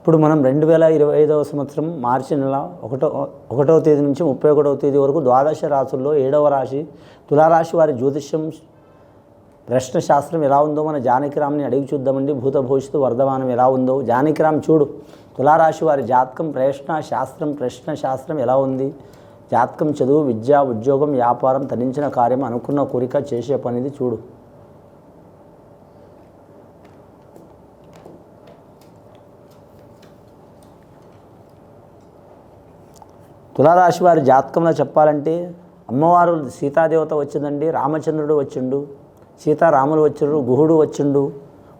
ఇప్పుడు మనం రెండు వేల ఇరవై ఐదవ సంవత్సరం మార్చి నెల ఒకటో ఒకటవ తేదీ నుంచి ముప్పై ఒకటవ తేదీ వరకు ద్వాదశ రాశుల్లో ఏడవ రాశి తులారాశి వారి జ్యోతిష్యం ప్రశ్న శాస్త్రం ఎలా ఉందో మన జానకిరామ్ని అడిగి చూద్దామండి. భూత భవిష్యత్తు వర్ధమానం ఎలా ఉందో. జానకిరామ్ చూడు తులారాశి వారి జాతకం ప్రశ్న శాస్త్రం ప్రశ్న శాస్త్రం ఎలా ఉంది? జాతకం చదువు విద్య ఉద్యోగం వ్యాపారం తరించిన కార్యం అనుకున్న కోరిక చేసే పనిది చూడు. తులారాశి వారి జాతకంలో చెప్పాలంటే అమ్మవారు సీతాదేవత వచ్చిందండి రామచంద్రుడు వచ్చిండు సీతారాములు వచ్చిండు గుహుడు వచ్చిండు.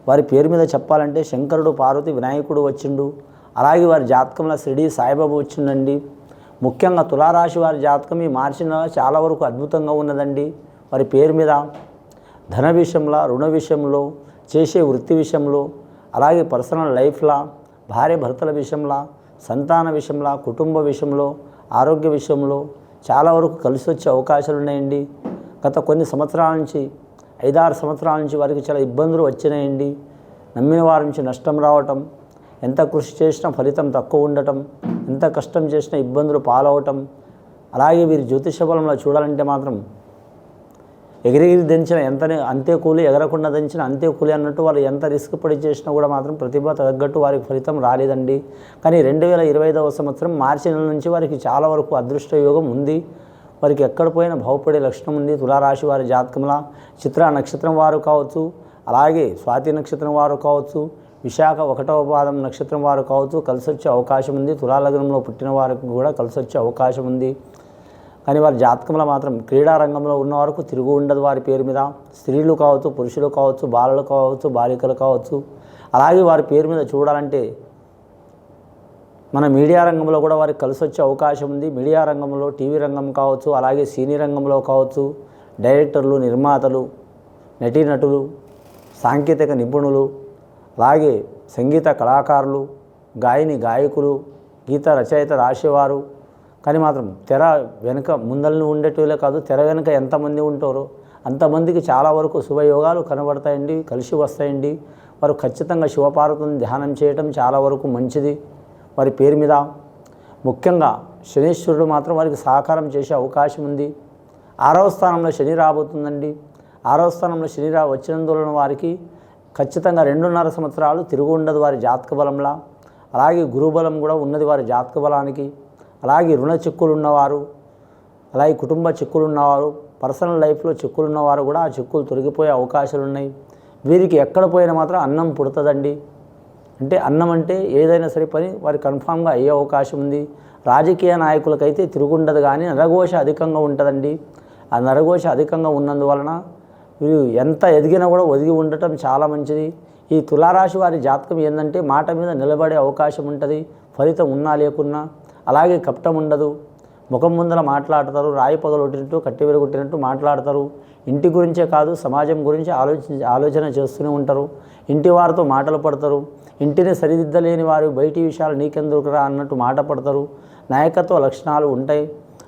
వారి పేరు మీద చెప్పాలంటే శంకరుడు పార్వతి వినాయకుడు వచ్చిండు. అలాగే వారి జాతకంలో షిరిడి సాయిబాబు వచ్చిండండి ముఖ్యంగా తులారాశి వారి జాతకం ఈ మార్చి నెల చాలా వరకు అద్భుతంగా ఉన్నదండి. వారి పేరు మీద ధన విషయంలో రుణ విషయంలో చేసే వృత్తి విషయంలో అలాగే పర్సనల్ లైఫ్లా భార్య భర్తల విషయంలో సంతాన విషయంలో కుటుంబ విషయంలో ఆరోగ్య విషయంలో చాలా వరకు కలిసి వచ్చే అవకాశాలు ఉన్నాయండి. గత కొన్ని సంవత్సరాల నుంచి ఐదారు సంవత్సరాల నుంచి వారికి చాలా ఇబ్బందులు వచ్చినాయండి. నమ్మిన వారి నుంచి నష్టం రావటం ఎంత కృషి చేసినా ఫలితం తక్కువ ఉండటం ఎంత కష్టం చేసినా ఇబ్బందులు పాలవటం అలాగే వీరి జ్యోతిష బలంలో చూడాలంటే మాత్రం ఎగిరెగిరి దించిన ఎంత అంతే కూలి ఎగరకుండా దించిన అంతే కూలి అన్నట్టు వాళ్ళు ఎంత రిస్క్ పడి చేసినా కూడా మాత్రం ప్రతిభ తగ్గట్టు వారికి ఫలితం రాలేదండి. కానీ రెండు వేల ఇరవై ఐదవ సంవత్సరం మార్చి నెల నుంచి వారికి చాలా వరకు అదృష్ట యోగం ఉంది. వారికి ఎక్కడ పోయినా బాగుపడే లక్షణం ఉంది. తులారాశి వారి జాతకంలా చిత్ర నక్షత్రం వారు కావచ్చు అలాగే స్వాతి నక్షత్రం వారు కావచ్చు విశాఖ ఒకటవ పాదం నక్షత్రం వారు కావచ్చు కలిసొచ్చే అవకాశం ఉంది. తులాలగ్నంలో పుట్టిన వారికి కూడా కలిసొచ్చే అవకాశం ఉంది. కానీ వారి జాతకంలో మాత్రం క్రీడా రంగంలో ఉన్న వరకు తిరుగు ఉండదు వారి పేరు మీద. స్త్రీలు కావచ్చు పురుషులు కావచ్చు బాలలు కావచ్చు బాలికలు కావచ్చు. అలాగే వారి పేరు మీద చూడాలంటే మన మీడియా రంగంలో కూడా వారికి కలిసి వచ్చే అవకాశం ఉంది. మీడియా రంగంలో టీవీ రంగం కావచ్చు అలాగే సినీ రంగంలో కావచ్చు. డైరెక్టర్లు నిర్మాతలు నటీనటులు సాంకేతిక నిపుణులు అలాగే సంగీత కళాకారులు గాయని గాయకులు గీత రచయిత రాసేవారు కానీ మాత్రం తెర వెనుక ముందల్ని ఉండేటోళ్ళే కాదు తెర వెనుక ఎంతమంది ఉంటారో అంతమందికి చాలా వరకు శుభయోగాలు కనబడతాయండి కలిసి వస్తాయండి. వారు ఖచ్చితంగా శివపార్వతిని ధ్యానం చేయటం చాలా వరకు మంచిది. వారి పేరు మీద ముఖ్యంగా శనీశ్వరుడు మాత్రం వారికి సహకారం చేసే అవకాశం ఉంది. ఆరవ స్థానంలో శని రాబోతుందండి. ఆరవ స్థానంలో శని రా వచ్చినందువలన వారికి ఖచ్చితంగా రెండున్నర సంవత్సరాలు తిరుగు ఉండదు వారి జాతక బలంలా. అలాగే గురుబలం కూడా ఉన్నది వారి జాతక బలానికి. అలాగే రుణ చిక్కులు ఉన్నవారు అలాగే కుటుంబ చిక్కులు ఉన్నవారు పర్సనల్ లైఫ్లో చిక్కులు ఉన్నవారు కూడా ఆ చిక్కులు తొలగిపోయే అవకాశాలు ఉన్నాయి వీరికి ఎక్కడ పోయినా మాత్రం అన్నం పుడుతుందండి. అంటే అన్నం అంటే ఏదైనా సరే పని వారి కన్ఫామ్గా అయ్యే అవకాశం ఉంది. రాజకీయ నాయకులకైతే తిరుగుండదు కానీ నరఘోష అధికంగా ఉంటుందండి. ఆ నరఘోష అధికంగా ఉన్నందువలన వీరు ఎంత ఎదిగినా కూడా ఒదిగి ఉండటం చాలా మంచిది. ఈ తులారాశి వారి జాతకం ఏంటంటే మాట మీద నిలబడే అవకాశం ఉంటుంది. ఫలితం ఉన్నా లేకున్నా అలాగే కప్టం ఉండదు. ముఖం ముందర మాట్లాడతారు రాయి పగలొట్టినట్టు కట్టి వెలుగొట్టినట్టు మాట్లాడతారు. ఇంటి గురించే కాదు సమాజం గురించి ఆలోచించి ఆలోచన చేస్తూనే ఉంటారు. ఇంటి వారితో మాటలు పడతారు. ఇంటిని సరిదిద్దలేని వారు బయటి విషయాలు నీకెందుకురా అన్నట్టు మాట పడతారు. నాయకత్వ లక్షణాలు ఉంటాయి.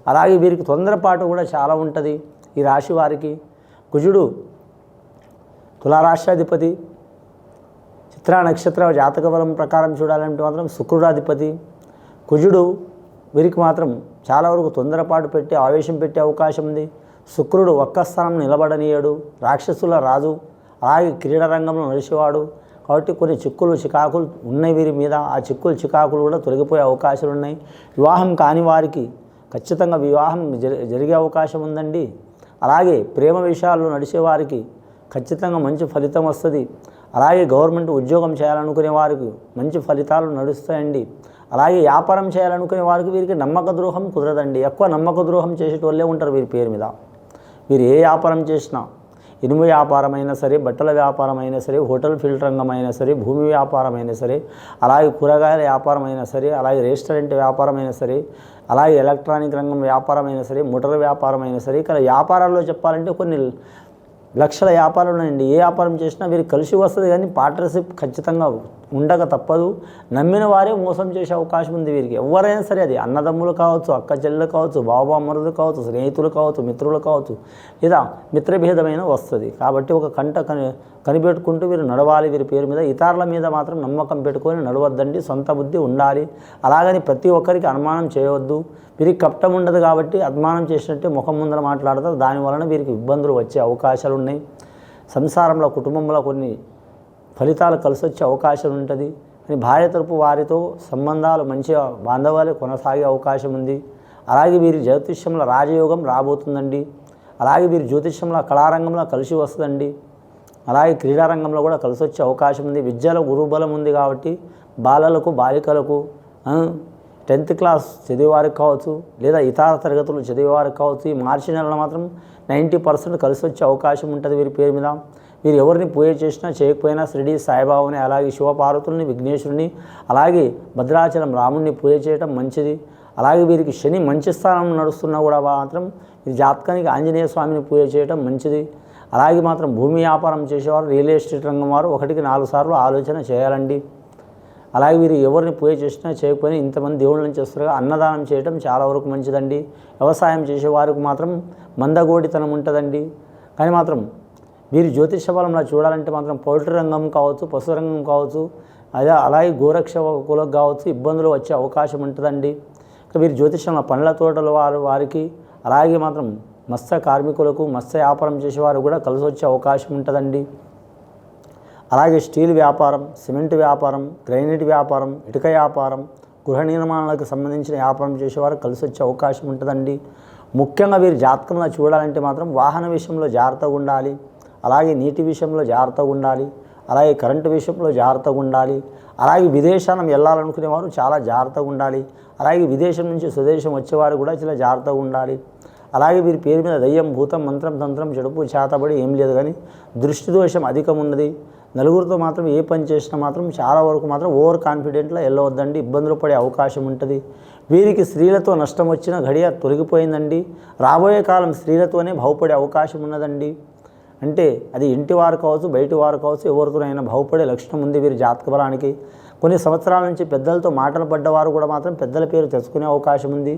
అలాగే వీరికి తొందరపాటు కూడా చాలా ఉంటుంది ఈ రాశి వారికి. కుజుడు తులారాష్ట్రాధిపతి చిత్రా నక్షత్ర జాతక బలం ప్రకారం చూడాలంటే మాత్రం శుక్రుడాధిపతి. కుజుడు వీరికి మాత్రం చాలా వరకు తొందరపాటు పెట్టి ఆవేశం పెట్టే అవకాశం ఉంది. శుక్రుడు ఒక్క స్థానం నిలబడనీయడు. రాక్షసుల రాజు అలాగే క్రీడారంగంలో నడిచేవాడు. కాబట్టి కొన్ని చిక్కులు చికాకులు ఉన్నాయి వీరి మీద. ఆ చిక్కులు చికాకులు కూడా తొలగిపోయే అవకాశాలు ఉన్నాయి. వివాహం కాని వారికి ఖచ్చితంగా వివాహం జరి జరిగే అవకాశం ఉందండి. అలాగే ప్రేమ విషయాల్లో నడిచేవారికి ఖచ్చితంగా మంచి ఫలితం వస్తుంది. అలాగే గవర్నమెంట్ ఉద్యోగం చేయాలనుకునే వారికి మంచి ఫలితాలు నడుస్తాయండి. అలాగే వ్యాపారం చేయాలనుకునే వారికి వీరికి నమ్మక ద్రోహం కుదరదండి. ఎక్కువ నమ్మక ద్రోహం చేసేటోళ్ళే ఉంటారు వీరి పేరు మీద. వీరు ఏ వ్యాపారం చేసినా ఇనుము వ్యాపారం అయినా సరే బట్టల వ్యాపారం అయినా సరే హోటల్ ఫీల్డ్ రంగం అయినా సరే భూమి వ్యాపారం అయినా సరే అలాగే కూరగాయల వ్యాపారం అయినా సరే అలాగే రెస్టారెంట్ వ్యాపారం అయినా సరే అలాగే ఎలక్ట్రానిక్ రంగం వ్యాపారం అయినా సరే మోటార్ వ్యాపారం అయినా సరే ఇక్కడ వ్యాపారాల్లో చెప్పాలంటే కొన్ని లక్షల వ్యాపారాలు ఉన్నాయండి. ఏ వ్యాపారం చేసినా వీరికి కలిసి వస్తుంది కానీ పార్ట్నర్షిప్ ఖచ్చితంగా ఉండక తప్పదు. నమ్మిన వారే మోసం చేసే అవకాశం ఉంది వీరికి. ఎవరైనా సరే అది అన్నదమ్ములు కావచ్చు అక్క చెల్లెలు కావచ్చు బాబామరులు కావచ్చు స్నేహితులు కావచ్చు మిత్రులు కావచ్చు. లేదా మిత్రభేదమైన వస్తుంది. కాబట్టి ఒక కంట కని కనిపెట్టుకుంటూ వీరు నడవాలి వీరి పేరు మీద. ఇతరుల మీద మాత్రం నమ్మకం పెట్టుకొని నడవద్దండి. సొంత బుద్ధి ఉండాలి. అలాగని ప్రతి ఒక్కరికి అనుమానం చేయవద్దు. వీరికి కప్టం ఉండదు కాబట్టి అనుమానం చేసినట్టే ముఖం ముందర మాట్లాడతారు. దాని వలన వీరికి ఇబ్బందులు వచ్చే అవకాశాలు ఉన్నాయి సంసారంలో కుటుంబంలో కొన్ని ఫలితాలు కలిసి వచ్చే అవకాశం ఉంటుంది. అని భార్య తరపు వారితో సంబంధాలు మంచిగా బాంధవ్యాలు కొనసాగే అవకాశం ఉంది. అలాగే వీరి జ్యోతిష్యంలో రాజయోగం రాబోతుందండి. అలాగే వీరి జ్యోతిష్యంలో కళారంగంలో కలిసి వస్తుందండి. అలాగే క్రీడారంగంలో కూడా కలిసి వచ్చే అవకాశం ఉంది. విద్యలో గురుబలం ఉంది కాబట్టి బాలలకు బాలికలకు టెన్త్ క్లాస్ చదివేవారికి కావచ్చు లేదా ఇతర తరగతులు చదివేవారికి కావచ్చు ఈ మార్చి నెలలో మాత్రం నైంటీ పర్సెంట్ కలిసి వచ్చే అవకాశం ఉంటుంది వీరి పేరు మీద. వీరు ఎవరిని పూజ చేసినా చేయకపోయినా షిరిడి సాయిబాబాని అలాగే శివపార్వతుల్ని విఘ్నేశ్వరుని అలాగే భద్రాచలం రాముడిని పూజ చేయడం మంచిది. అలాగే వీరికి శని మంచి స్థానం నడుస్తున్నా కూడా మాత్రం ఈ జాతకానికి ఆంజనేయ స్వామిని పూజ చేయడం మంచిది. అలాగే మాత్రం భూమి వ్యాపారం చేసేవారు రియల్ ఎస్టేట్ రంగం వారు ఒకటికి నాలుగు సార్లు ఆలోచన చేయాలండి. అలాగే వీరు ఎవరిని పూజ చేసినా చేయకపోయినా ఇంతమంది దేవుళ్ళని చేస్తారు అన్నదానం చేయడం చాలా వరకు మంచిదండి. వ్యవసాయం చేసేవారికి మాత్రం మందగోడితనం ఉంటుందండి. కానీ మాత్రం వీరి జ్యోతిష బలంలో చూడాలంటే మాత్రం పౌల్ట్రీ రంగం కావచ్చు పశు రంగం కావచ్చు అదే అలాగే గోరక్ష కులకు కావచ్చు ఇబ్బందులు వచ్చే అవకాశం ఉంటుందండి. ఇక వీరు జ్యోతిషంలో పండ్ల తోటల వారు వారికి అలాగే మాత్రం మత్స్య కార్మికులకు మత్స్య వ్యాపారం చేసేవారు కూడా కలిసి వచ్చే అవకాశం ఉంటుందండి. అలాగే స్టీల్ వ్యాపారం సిమెంట్ వ్యాపారం గ్రైనేట్ వ్యాపారం ఇటుక వ్యాపారం గృహ నిర్మాణాలకు సంబంధించిన వ్యాపారం చేసేవారు కలిసి వచ్చే అవకాశం ఉంటుందండి. ముఖ్యంగా వీరి జాతకంలో చూడాలంటే మాత్రం వాహన విషయంలో జాగ్రత్తగా ఉండాలి. అలాగే నీటి విషయంలో జాగ్రత్తగా ఉండాలి. అలాగే కరెంటు విషయంలో జాగ్రత్తగా ఉండాలి. అలాగే విదేశాలను వెళ్ళాలనుకునేవారు చాలా జాగ్రత్తగా ఉండాలి. అలాగే విదేశం నుంచి స్వదేశం వచ్చేవారు కూడా చాలా జాగ్రత్తగా ఉండాలి. అలాగే వీరి పేరు మీద దయ్యం భూతం మంత్రం తంత్రం చెడుపు చేతబడి ఏం లేదు కానీ దృష్టి దోషం అధికం ఉన్నది. నలుగురితో మాత్రం ఏ పని చేసినా మాత్రం చాలా వరకు మాత్రం ఓవర్ కాన్ఫిడెంట్లో వెళ్ళవద్దండి. ఇబ్బందులు పడే అవకాశం ఉంటుంది. వీరికి స్త్రీలతో నష్టం వచ్చిన ఘడియ తొలగిపోయిందండి. రాబోయే కాలం స్త్రీలతోనే బాగుపడే అవకాశం ఉన్నదండి. అంటే అది ఇంటి వారు కావచ్చు బయటి వారు కావచ్చు ఎవరితోనైనా బాగుపడే లక్షణం ఉంది వీరి జాతక బలానికి. కొన్ని సంవత్సరాల నుంచి పెద్దలతో మాటలు పడ్డవారు కూడా మాత్రం పెద్దల పేరు తెచ్చుకునే అవకాశం ఉంది.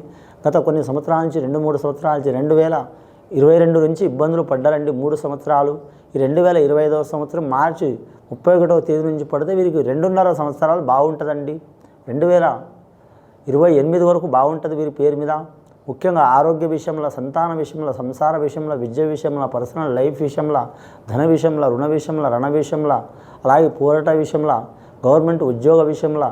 గత కొన్ని సంవత్సరాల నుంచి రెండు మూడు సంవత్సరాల నుంచి రెండు వేల ఇరవై రెండు నుంచి ఇబ్బందులు పడ్డారండి మూడు సంవత్సరాలు. ఈ రెండు వేల ఇరవై ఐదవ సంవత్సరం మార్చి ముప్పై ఒకటవ తేదీ నుంచి పడితే వీరికి రెండున్నర సంవత్సరాలు బాగుంటుందండి. రెండు వేల ఇరవై ఎనిమిది వరకు బాగుంటుంది వీరి పేరు మీద. ముఖ్యంగా ఆరోగ్య విషయంలో సంతాన విషయంలో సంసార విషయంలో విద్య విషయంలో పర్సనల్ లైఫ్ విషయంలో ధన విషయంలో రుణ విషయంలో రణ విషయంలో అలాగే పోరాట విషయంలో గవర్నమెంట్ ఉద్యోగ విషయంలో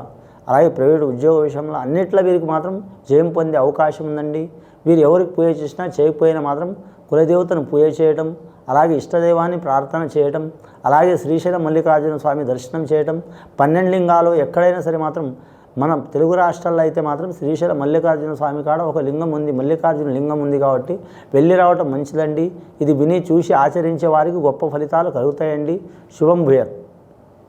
అలాగే ప్రైవేట్ ఉద్యోగ విషయంలో అన్నిట్లో వీరికి మాత్రం జయం పొందే అవకాశం ఉందండి. వీరు ఎవరికి పూజ చేసినా చేయకపోయినా మాత్రం కులదేవతను పూజ చేయటం అలాగే ఇష్టదైవాన్ని ప్రార్థన చేయటం అలాగే శ్రీశైలం మల్లికార్జున స్వామి దర్శనం చేయటం పన్నెండు లింగాలు ఎక్కడైనా సరే మాత్రం మనం తెలుగు రాష్ట్రాల్లో అయితే మాత్రం శ్రీశైలం మల్లికార్జున స్వామి కాడ ఒక లింగం ఉంది. మల్లికార్జున లింగం ఉంది కాబట్టి వెళ్ళి రావటం మంచిదండి. ఇది విని చూసి ఆచరించే వారికి గొప్ప ఫలితాలు కలుగుతాయండి. శుభం భూయత్.